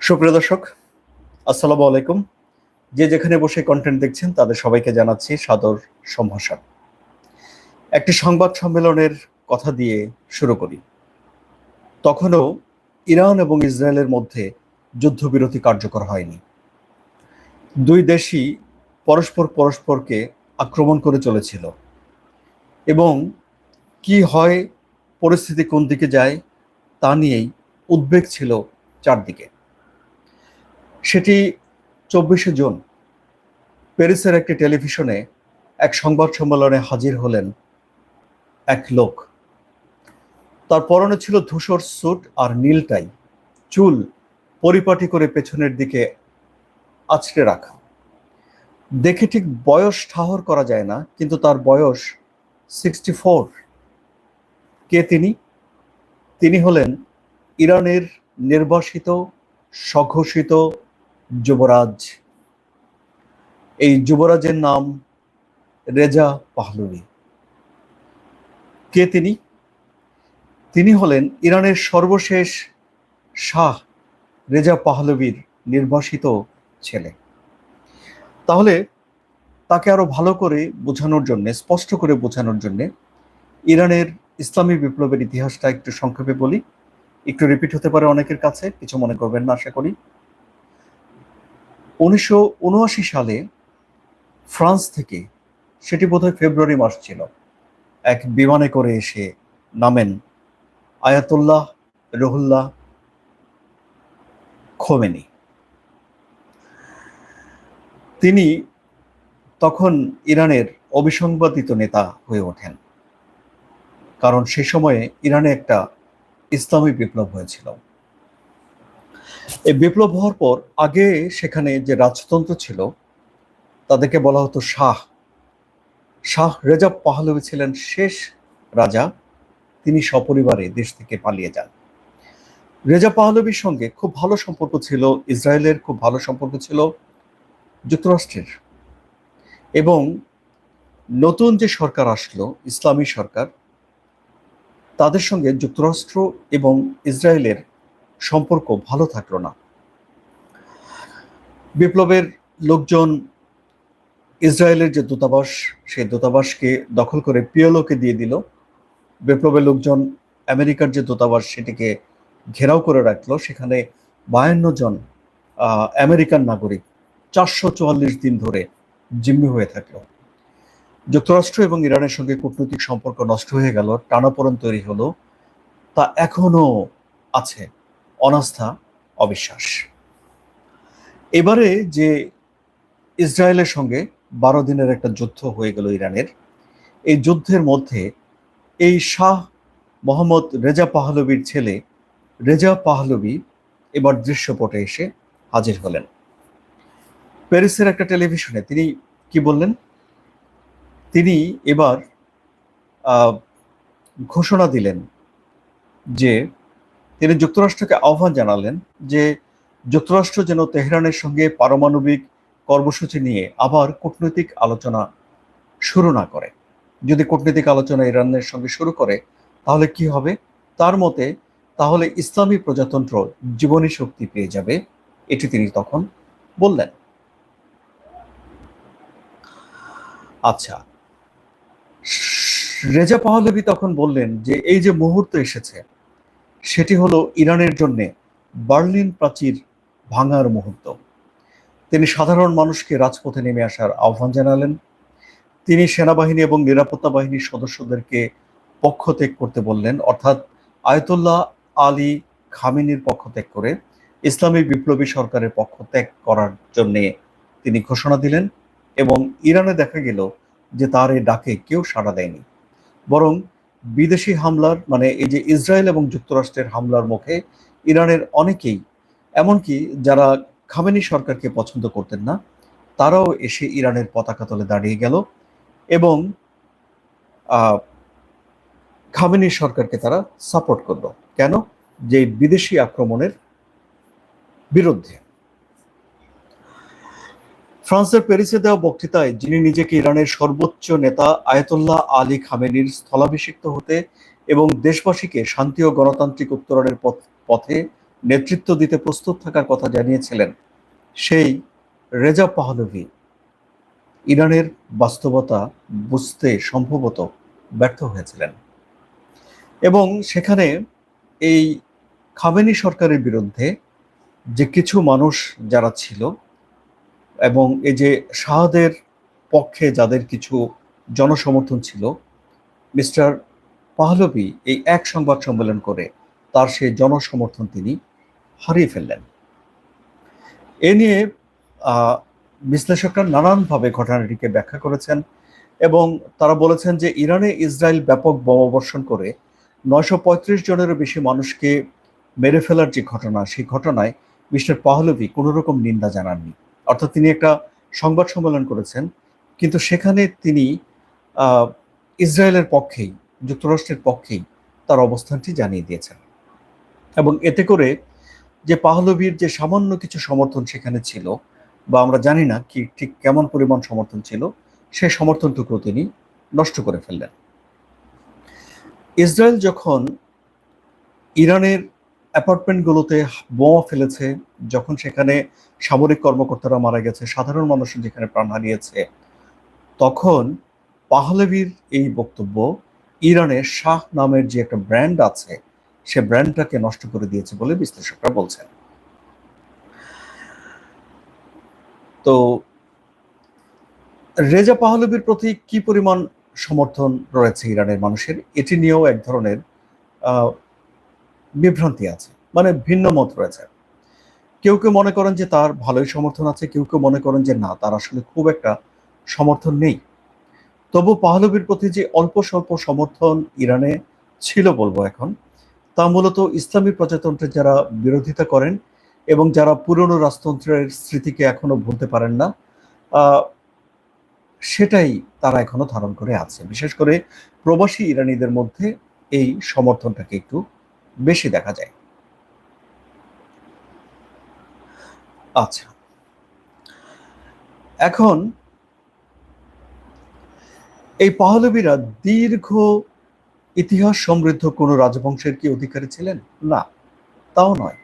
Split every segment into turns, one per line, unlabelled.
সুপ্রিয় দর্শক, আসসালামু আলাইকুম। যে যেখানে বসে কন্টেন্ট দেখছেন, তাদের সবাইকে জানাচ্ছি সাদর সম্ভাষণ। একটি সংবাদ সম্মেলনের কথা দিয়ে শুরু করি। তখনও ইরান এবং ইসরায়েলের মধ্যে যুদ্ধবিরতি কার্যকর হয়নি। দুই দেশই পরস্পর পরস্পরকে আক্রমণ করে চলেছিল। এবং কি হয়, পরিস্থিতি কোন দিকে যায়, তা নিয়েই উদ্বেগ ছিল চারদিকে। সেটি চব্বিশে জুন প্যারিসের একটি টেলিভিশনে এক সংবাদ সম্মেলনে হাজির হলেন এক লোক। তার পরনে ছিল ধূসর স্যুট আর নীলটাই চুল পরিপাটি করে পেছনের দিকে আছড়ে রাখা। দেখে ঠিক বয়স ঠাহর করা যায় না, কিন্তু তার বয়স সিক্সটি ফোর কে তিনি? তিনি হলেন ইরানের নির্বাসিত, স্বঘোষিত যুবরাজ। এই যুবরাজের নাম রেজা পাহলভি কে তিনি? তিনি হলেন ইরানের সর্বশেষ শাহ রেজা পাহলবির নির্বাসিত ছেলে। তাহলে তাকে আরও ভালো করে বোঝানোর জন্য, স্পষ্ট করে বোঝানোর জন্য ইরানের ইসলামী বিপ্লবের ইতিহাসটা একটু সংক্ষেপে বলি। একটু রিপিট হতে পারে অনেকের কাছে, কিছু মনে করবেন না, আশা করি। উনিশশো উনআশি সালে ফ্রান্স থেকে, সেটি বোধহয় ফেব্রুয়ারি মাস ছিল, এক বিমানে করে এসে নামেন আয়াতুল্লাহ রহুল্লাহ খোমেনি। তিনি তখন ইরানের অবিসংবাদিত নেতা হয়ে ওঠেন, কারণ সে সময়ে ইরানে একটা ইসলামী বিপ্লব হয়েছিল। এই বিপ্লব হওয়ার পর আগে সেখানে যে রাজতন্ত্র ছিল, তাদেরকে বলা হতো শাহ। শাহ রেজা পাহলবি ছিলেন শেষ রাজা। তিনি সপরিবারে দেশ থেকে পালিয়ে যান। রেজা পাহলবির সঙ্গে খুব ভালো সম্পর্ক ছিল, ইসরায়েলের খুব ভালো সম্পর্ক ছিল যুক্তরাষ্ট্রের। এবং নতুন যে সরকার আসলো, ইসলামী সরকার, তাদের সঙ্গে যুক্তরাষ্ট্র এবং ইসরায়েলের সম্পর্ক ভালো থাকল না। বিপ্লবের লোকজন ইসরায়েলের যে দূতাবাস, সেই দূতাবাসকে দখল করে পিএলওকে দিয়ে দিল। বিপ্লবের লোকজন আমেরিকার যে দূতাবাস, সেটিকে ঘেরাও করে রাখল। সেখানে বায়ান্ন জন আমেরিকান নাগরিক চারশো চুয়াল্লিশ দিন ধরে জিম্মি হয়ে থাকল। যুক্তরাষ্ট্র এবং ইরানের সঙ্গে কূটনৈতিক সম্পর্ক নষ্ট হয়ে গেল, টানাপোড়ন তৈরি হলো, তা এখনও আছে। অনাস্থা, অবিশ্বাস। এবারে যে ইসরায়েলের সঙ্গে বারো দিনের একটা যুদ্ধ হয়ে গেল ইরানের, এই যুদ্ধের মধ্যে এই শাহ মোহাম্মদ রেজা পাহলবির ছেলে রেজা পাহলবি এবার দৃশ্যপটে এসে হাজির হলেন। প্যারিসের একটা টেলিভিশনে তিনি কি বললেন? তিনি এবার ঘোষণা দিলেন যে তিনি যুক্তরাষ্ট্রকে আহ্বান জানালেন যে যুক্তরাষ্ট্র যেন তেহরানের সঙ্গে পারমাণবিক কর্মসূচি নিয়ে আবার কূটনৈতিক আলোচনা শুরু না করে। যদি কূটনৈতিক আলোচনা ইরানের সঙ্গে শুরু করে, তাহলে কি হবে? তার মতে, তাহলে ইসলামী প্রজাতন্ত্র জীবনী শক্তি পেয়ে যাবে, এটি তিনি তখন বললেন। আচ্ছা রেজা পাহলবি তখন বললেন যে, এই যে মুহূর্ত এসেছে সেটি হলো ইরানের জন্য বার্লিন প্রাচীর ভাঙার মুহূর্ত। তিনি সাধারণ মানুষকে রাজপথে নেমে আসার আহ্বান জানালেন। তিনি সেনাবাহিনী এবং নিরাপত্তা বাহিনীর সদস্যদেরকে পক্ষ ত্যাগ করতে বললেন। অর্থাৎ আয়তুল্লাহ আলী খামিনির পক্ষ ত্যাগ করে ইসলামী বিপ্লবী সরকারের পক্ষ ত্যাগ করার জন্য তিনি ঘোষণা দিলেন এবং ইরানে দেখা গেল যে তার এই ডাকে কেউ সাড়া দেয়নি। বরং বিদেশি হামলার মানে এই যে ইসরায়েল এবং যুক্তরাষ্ট্রের হামলার মুখে ইরানের অনেকেই, এমনকি যারা খামেনি সরকারকে পছন্দ করতেন না, তারাও এসে ইরানের পতাকা তলে দাঁড়িয়ে গেল এবং খামেনি সরকারকে তারা সাপোর্ট করল। কেন? যে বিদেশি আক্রমণের বিরুদ্ধে। ফ্রান্সের প্যারিসে দেওয়া বক্তৃতায় যিনি নিজেকে ইরানের সর্বোচ্চ নেতা আয়তুল্লাহ আলী খামেনির স্থলাভিষিক্ত হতে এবং দেশবাসীকে শান্তি ও গণতান্ত্রিক উত্তরণের পথে নেতৃত্ব দিতে প্রস্তুত থাকার কথা জানিয়েছিলেন সেই রেজা পাহলভি। ইরানের বাস্তবতা বুঝতে সম্ভবত ব্যর্থ হয়েছিলেন। এবং সেখানে এই খামেনি সরকারের বিরুদ্ধে যে কিছু মানুষ যারা ছিল এবং এই যে শাহাদের পক্ষে যাদের কিছু জনসমর্থন ছিল, মিস্টার পাহলবি এই এক সংবাদ সম্মেলন করে তার সেই জনসমর্থন তিনি হারিয়ে ফেললেন। এ নিয়ে বিশ্লেষকরা নানানভাবে ঘটনাটিকে ব্যাখ্যা করেছেন এবং তারা বলেছেন যে ইরানে ইসরায়েল ব্যাপক বোমাবর্ষণ করে নয়শো পঁয়ত্রিশ জনেরও বেশি মানুষকে মেরে ফেলার যে ঘটনা, সেই ঘটনায় মিস্টার পাহলভি কোনো রকম নিন্দা জানাননি। অর্থাৎ তিনি একটা সংবাদ সম্মেলন করেছেন, কিন্তু সেখানে তিনি ইসরায়েলের পক্ষেই, যুক্তরাষ্ট্রের পক্ষেই তার অবস্থানটি জানিয়ে দিয়েছেন। এবং এতে করে যে পাহলবির যে সামান্য কিছু সমর্থন সেখানে ছিল, বা আমরা জানি না কি ঠিক কেমন পরিমাণ সমর্থন ছিল, সে সমর্থনটুকু তিনি নষ্ট করে ফেললেন। ইসরায়েল যখন ইরানের অ্যাপার্টমেন্টগুলোতে বোমা ফেলেছে, যখন সেখানে সামরিক কর্মকর্তারা মারা গেছে, সাধারণ মানুষ যেখানে প্রাণ হারিয়েছে। তখন পাহলেবির এই বক্তব্য ইরানের শাহ নামের যে একটা ব্র্যান্ড আছে, সে ব্র্যান্ডটাকে নষ্ট করে দিয়েছে বলে বিশ্লেষকরা বলছেন। তো রেজা পাহলবির প্রতি কি পরিমাণ সমর্থন রয়েছে ইরানের মানুষের? এটি নিয়েও এক ধরনের বিভ্রান্তি আছে মানে ভিন্ন মত রয়েছে। কেউ কেউ মনে করেন যে তার ভালোই সমর্থন আছে, কেউ কেউ মনে করেন যে না, তার আসলে খুব একটা সমর্থন নেই। তবু পাহলবির প্রতি যে অল্প স্বল্প সমর্থন ইরানে ছিল বলব এখন, তা মূলত ইসলামী প্রজাতন্ত্রের যারা বিরোধিতা করেন এবং যারা পুরনো রাজতন্ত্রের স্মৃতিকে এখনও ভুলতে পারেন না সেটাই তারা এখনও ধারণ করে আছে। বিশেষ করে প্রবাসী ইরানিদের মধ্যে এই সমর্থনটাকে একটু বেশি দেখা যায়। আচ্ছা। এখন এই পাহলবিরা দীর্ঘ ইতিহাস সমৃদ্ধ কোনো রাজবংশের কি অধিকারী ছিলেন? না, তাও নয়।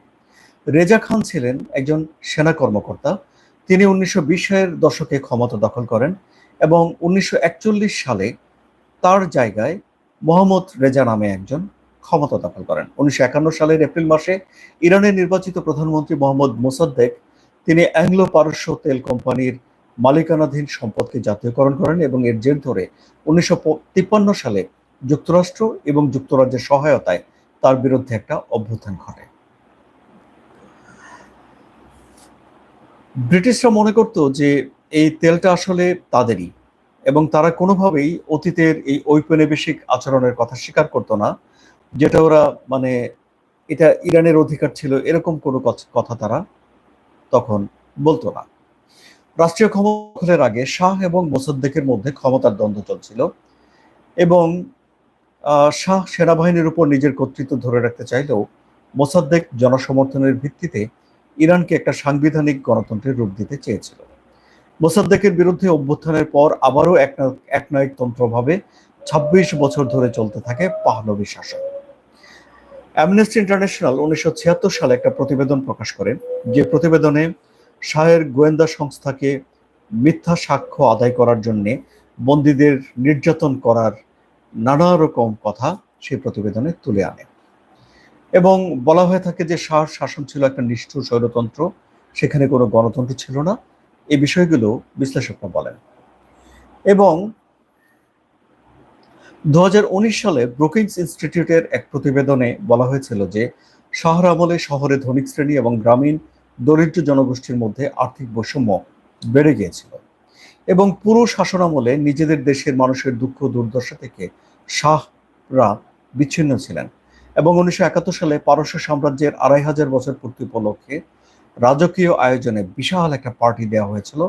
রেজা খান ছিলেন একজন সেনা কর্মকর্তা। তিনি উনিশশো বিশের দশকে ক্ষমতা দখল করেন এবং উনিশশো একচল্লিশ সালে তার জায়গায় মোহাম্মদ রেজা নামে একজন ক্ষমতা দখল করেন। উনিশশো একান্ন সালের এপ্রিল মাসে ইরানের নির্বাচিত প্রধানমন্ত্রী মোহাম্মদ মোসাদ্দেক তিনি অ্যাংলো পারস্য তেল কোম্পানির মালিকানাধীন সম্পদকে জাতীয়করণ করেন এবং এর জের ধরে উনিশশো তিপ্পান্ন সালে যুক্তরাষ্ট্র এবং যুক্তরাজ্যের সহায়তায় তার বিরুদ্ধে একটা অভ্যুত্থান ঘটে। ব্রিটিশরা মনে করত যে এই তেলটা আসলে তাদেরই এবং তারা কোনোভাবেই অতীতের এই ঔপনিবেশিক আচরণের কথা স্বীকার করতো না। যেটা ওরা মানে এটা ইরানের অধিকার ছিল, এরকম কোনো কথা তারা তখন বলতো না। রাষ্ট্রীয় ক্ষমতার আগে শাহ এবং মোসাদ্দেকের মধ্যে ক্ষমতার দ্বন্দ্ব চলছিল এবং শাহ সেনাবাহিনীর উপর নিজের কর্তৃত্ব ধরে রাখতে চাইলেও মোসাদ্দেক জনসমর্থনের ভিত্তিতে ইরানকে একটা সাংবিধানিক গণতন্ত্রের রূপ দিতে চেয়েছিল। মোসাদ্দেকের বিরুদ্ধে অভ্যুত্থানের পর আবারও এক তন্ত্রভাবে ছাব্বিশ বছর ধরে চলতে থাকে পাহলবী শাসন। অ্যামনেস্টি ইন্টারন্যাশনাল উনিশশো ছিয়াত্তর সালে একটা প্রতিবেদন প্রকাশ করে। যে প্রতিবেদনে শাহের গোয়েন্দা সংস্থাকে মিথ্যা সাক্ষ্য আদায় করার জন্যে বন্দীদের নির্যাতন করার নানা রকম কথা সেই প্রতিবেদনে তুলে আনে। এবং বলা হয়ে থাকে যে শাহর শাসন ছিল একটা নিষ্ঠুর স্বৈরতন্ত্র, সেখানে কোনো গণতন্ত্র ছিল না। এই বিষয়গুলো বিশ্লেষকরা বলেন। এবং দু হাজার উনিশ সালে ব্রুকিংস ইনস্টিটিউটের এক প্রতিবেদনে বলা হয়েছিল যে, শহর আমলে শহরে ধনিক শ্রেণি এবং গ্রামীণ দরিদ্র জনগোষ্ঠীর মধ্যে আর্থিক বৈষম্য বেড়ে গিয়েছিল এবং পুরো শাসন আমলে নিজেদের দেশের মানুষের দুঃখ দুর্দশা থেকে শাহরা বিচ্ছিন্ন ছিলেন এবং উনিশশো একাত্তর সালে পারস্য সাম্রাজ্যের আড়াই হাজার বছর পূর্তি উপলক্ষে রাজকীয় আয়োজনে বিশাল একটা পার্টি দেওয়া হয়েছিল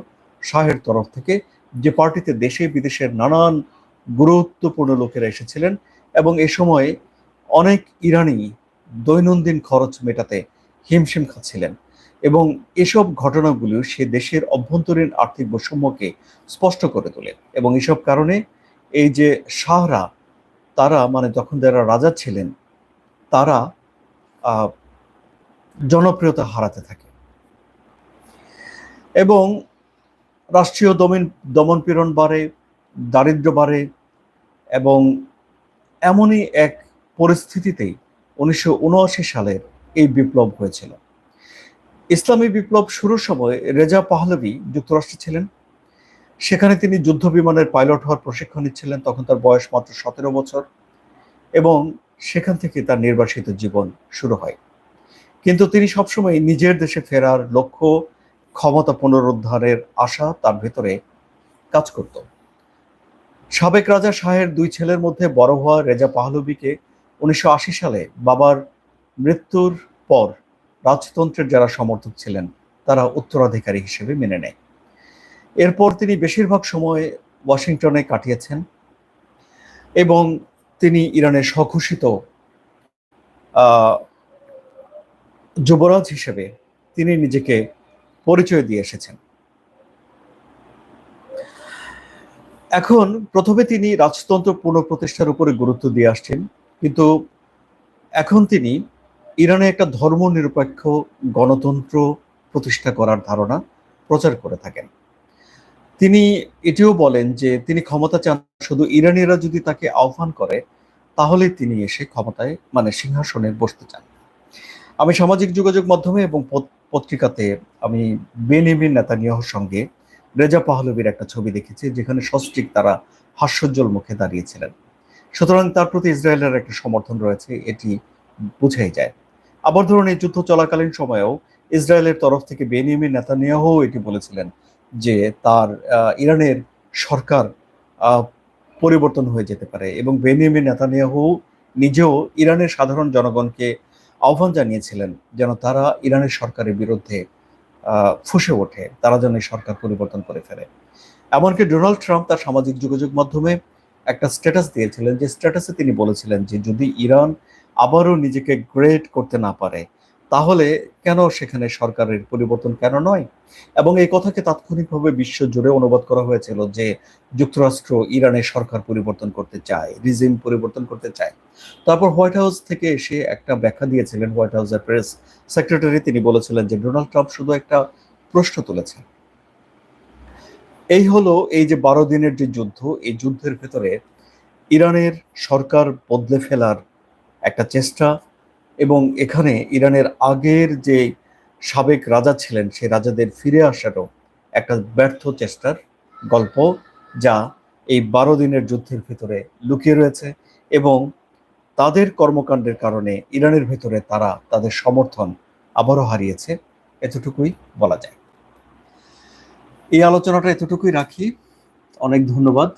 শাহের তরফ থেকে, যে পার্টিতে দেশে বিদেশের নানান গুরুত্বপূর্ণ লোকেরা এসেছিলেন এবং এ সময় অনেক ইরানি দৈনন্দিন খরচ মেটাতে হিমশিম খাচ্ছিলেন এবং এসব ঘটনাগুলো সে দেশের অভ্যন্তরীণ আর্থিক বৈষম্যকে স্পষ্ট করে তোলে এবং এসব কারণে এই যে শাহরা, তারা মানে যখন যারা রাজা ছিলেন, তারা জনপ্রিয়তা হারাতে থাকে। এবং রাষ্ট্রীয় দমন দমন পীড়ন বাড়ে দারিদ্র বাড়ে এবং এমনই এক পরিস্থিতিতেই উনিশশো উনআশি সালের এই বিপ্লব হয়েছিল। ইসলামী বিপ্লব শুরুর সময় রেজা পাহলভি যুক্তরাষ্ট্রে ছিলেন। সেখানে তিনি যুদ্ধ বিমানের পাইলট হওয়ার প্রশিক্ষণ নিচ্ছিলেন। তখন তার বয়স মাত্র সতেরো বছর এবং সেখান থেকে তার নির্বাসিত জীবন শুরু হয়। কিন্তু তিনি সবসময় নিজের দেশে ফেরার লক্ষ্য, ক্ষমতা পুনরুদ্ধারের আশা তার ভেতরে কাজ করত। সাবেক রাজা শাহের দুই ছেলের মধ্যে বড় হওয়া রেজা পাহলবিকে উনিশশো আশি সালে বাবার মৃত্যুর পর রাজতন্ত্রের যারা সমর্থক ছিলেন, তারা উত্তরাধিকারী হিসেবে মেনে নেয়। এরপর তিনি বেশিরভাগ সময় ওয়াশিংটনে কাটিয়েছেন এবং তিনি ইরানের স্বঘোষিত যুবরাজ হিসেবে তিনি নিজেকে পরিচয় দিয়ে এসেছেন। এখন প্রথমে তিনি রাজতন্ত্র পুনঃপ্রতিষ্ঠার উপরে গুরুত্ব দিয়ে আসছেন, কিন্তু এখন তিনি ইরানে একটা ধর্মনিরপেক্ষ গণতন্ত্র প্রতিষ্ঠা করার ধারণা প্রচার করে থাকেন। তিনি এটিও বলেন যে তিনি ক্ষমতা চান শুধু ইরানিরা যদি তাকে আহ্বান করে তাহলে তিনি এসে ক্ষমতায় মানে সিংহাসনে বসতে চান। আমি সামাজিক যোগাযোগ মাধ্যমে এবং পত- পত্রিকাতে আমি বেনিমিন নেতানিয়াহর সঙ্গে রেজা পাহলবির একটা ছবি দেখেছি, যেখানে সস্ত্রিক তারা হাস্যোজ্জ্বল মুখে দাঁড়িয়েছিলেন। সুতরাং তার প্রতি ইসরায়েলের একটা সমর্থন রয়েছে, এটি বুঝাই যায়। আবার ধরুন, এই যুদ্ধ চলাকালীন সময়েও ইসরায়েলের তরফ থেকে বেনিয়ামিন নেতানিয়াহু এটি বলেছিলেন যে তার ইরানের সরকার পরিবর্তন হয়ে যেতে পারে এবং বেনিয়ামিন নেতানিয়াহু নিজেও ইরানের সাধারণ জনগণকে আহ্বান জানিয়েছিলেন যেন তারা ইরানের সরকারের বিরুদ্ধে ফুঁসে ওঠে। তারা যেন সরকার পরিবর্তন করে ফেলে। এমনকি ডোনাল্ড ট্রাম্প তার সামাজিক যোগাযোগ মাধ্যমে একটা স্ট্যাটাস দিয়েছিলেন, যে স্ট্যাটাসে তিনি বলেছিলেন যে যদি ইরান আবারও নিজেকে গ্রেট করতে না পারে তাহলে কেন সেখানে সরকারের পরিবর্তন কেন নয়? এবং এই কথাকে তাৎক্ষণিকভাবে বিশ্ব জুড়ে অনুবাদ করা হয়েছিল যে যুক্তরাষ্ট্র ইরানের সরকার পরিবর্তন করতে চায়, রিজিম পরিবর্তন করতে চায়। তারপর হোয়াইট হাউস থেকে এসে একটা ব্যাখ্যা দিয়েছিলেন হোয়াইট হাউসের প্রেস সেক্রেটারি, তিনি বলেছিলেন যে ডোনাল্ড ট্রাম্প শুধু একটা প্রশ্ন তুলেছেন। এই হলো এই যে বারো দিনের যে যুদ্ধ, এই যুদ্ধের ভেতরে ইরানের সরকার বদলে ফেলার একটা চেষ্টা এবং এখানে ইরানের আগের যে সাবেক রাজা ছিলেন সেই রাজাদের ফিরে আসারও একটা ব্যর্থ চেষ্টার গল্প, যা এই বারো দিনের যুদ্ধের ভিতরে লুকিয়ে রয়েছে এবং তাদের কর্মকাণ্ডের কারণে ইরানের ভেতরে তারা তাদের সমর্থন আবারও হারিয়েছে। এতটুকুই বলা যায়। এই আলোচনাটা এতটুকুই রাখি। অনেক ধন্যবাদ।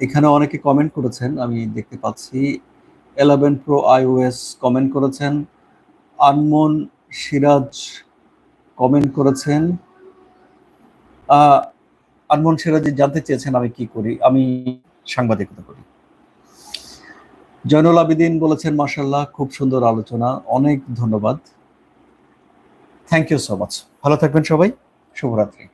এখানে অনেকে কমেন্ট করেছেন, আমি দেখতে পাচ্ছি এলেভেন প্রো আইওএস কমেন্ট করেছেন। আনমন সিরাজ কমেন্ট করেছেন। আনমন সিরাজি জানতে চেয়েছেন আমি কি করি, আমি সাংবাদিকতা করি। জয়নুল আবিদিন বলেছেন মাসাল্লাহ খুব সুন্দর আলোচনা, অনেক ধন্যবাদ। থ্যাংক ইউ সো মাচ ভালো থাকবেন সবাই, শুভরাত্রি।